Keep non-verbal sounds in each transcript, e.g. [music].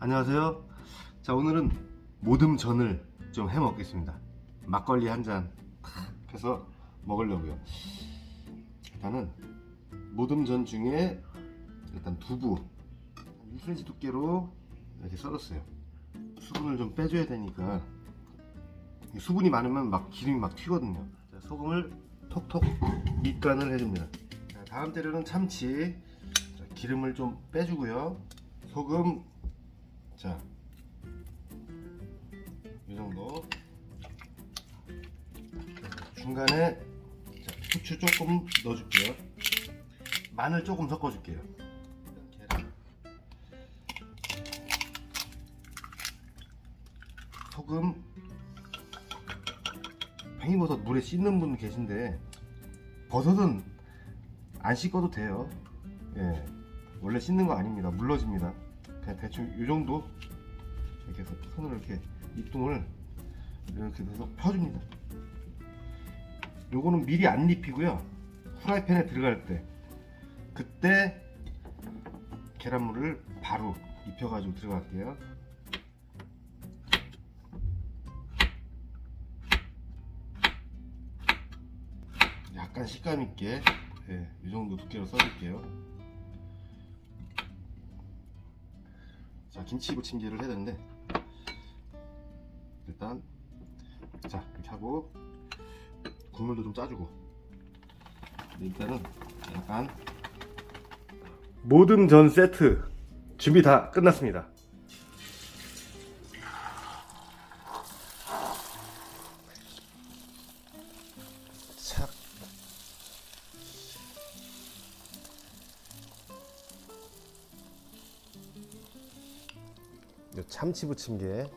안녕하세요. 자 오늘은 모듬전을 좀 해 먹겠습니다. 막걸리 한 잔 해서 먹으려고요. 일단은 모듬전 중에 일단 두부 1cm 두께로 이렇게 썰었어요. 수분을 좀 빼줘야 되니까 수분이 많으면 막 기름이 막 튀거든요. 자, 소금을 톡톡 밑간을 해줍니다. 자, 다음 재료는 참치. 자, 기름을 좀 빼주고요. 소금 자, 이 정도. 중간에 자, 후추 조금 넣어줄게요. 마늘 조금 섞어줄게요. 계란. 소금. 팽이버섯 물에 씻는 분 계신데 버섯은 안 씻어도 돼요. 예, 원래 씻는 거 아닙니다. 물러집니다. 그냥 대충 이 정도 이렇게 해서 손으로 이렇게 밑둥을 이렇게 해서 펴줍니다. 요거는 미리 안 입히고요. 후라이팬에 들어갈 때 그때 계란물을 바로 입혀가지고 들어갈게요. 약간 식감 있게 예, 이 정도 두께로 썰을게요. 자 김치 부침개를 해야 되는데 일단 자 이렇게 하고 국물도 좀 짜주고 일단은 약간 모듬 전 세트 준비 다 끝났습니다. 요 참치 부침개 이렇게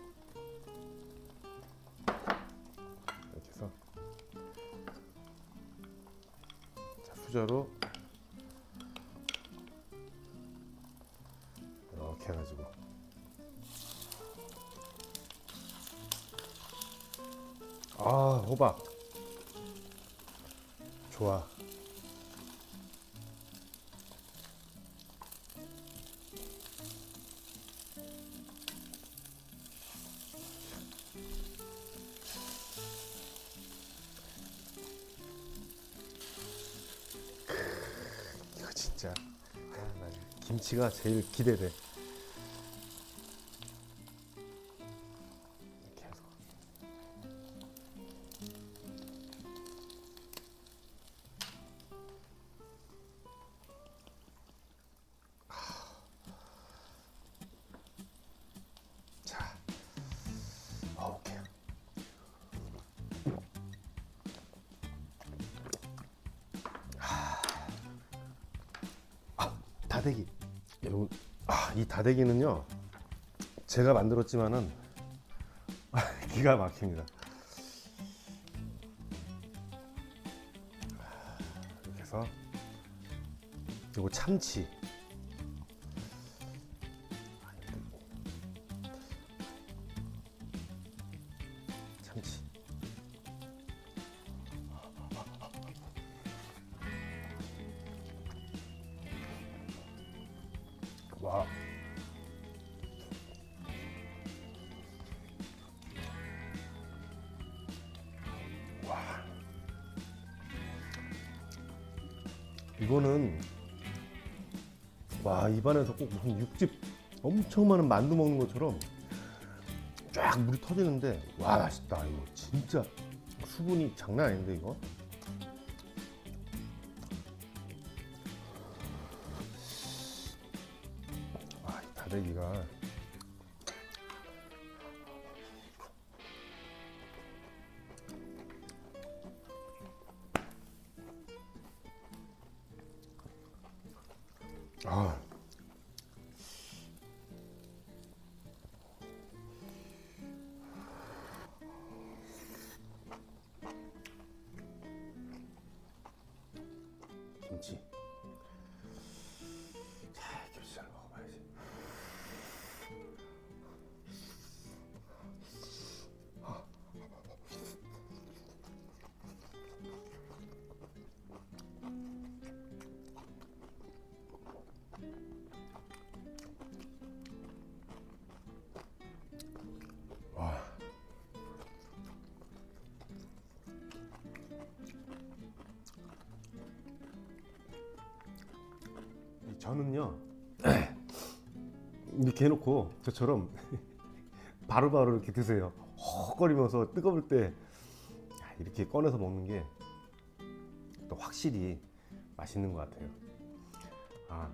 해서. 자, 수저로. 이렇게 해가지고. 아 호박. 좋아 진짜 아, 나 김치가 제일 기대돼. 다대기. 여러분 아, 이 다대기는요 제가 만들었지만은 [laughs] 기가 막힙니다. 이렇게 해서 요거 참치. 참치 와. 와. 이거는 와 입안에서 꼭 무슨 육즙 엄청 많은 만두 먹는 것처럼 쫙 물이 터지는데 와 맛있다 이거 진짜 수분이 장난 아닌데 이거 다대기가 아. 김치. 저는요 이렇게 해놓고 저처럼 [laughs] 바로 바로 이렇게 드세요. 헉거리면서 뜨거울 때 야, 이렇게 꺼내서 먹는 게 또 확실히 맛있는 것 같아요. 아,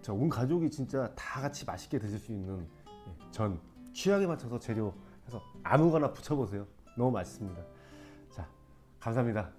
자, 온 가족이 진짜 다 같이 맛있게 드실 수 있는 예, 전 취향에 맞춰서 재료 해서 아무거나 붙여보세요. 너무 맛있습니다. 자, 감사합니다.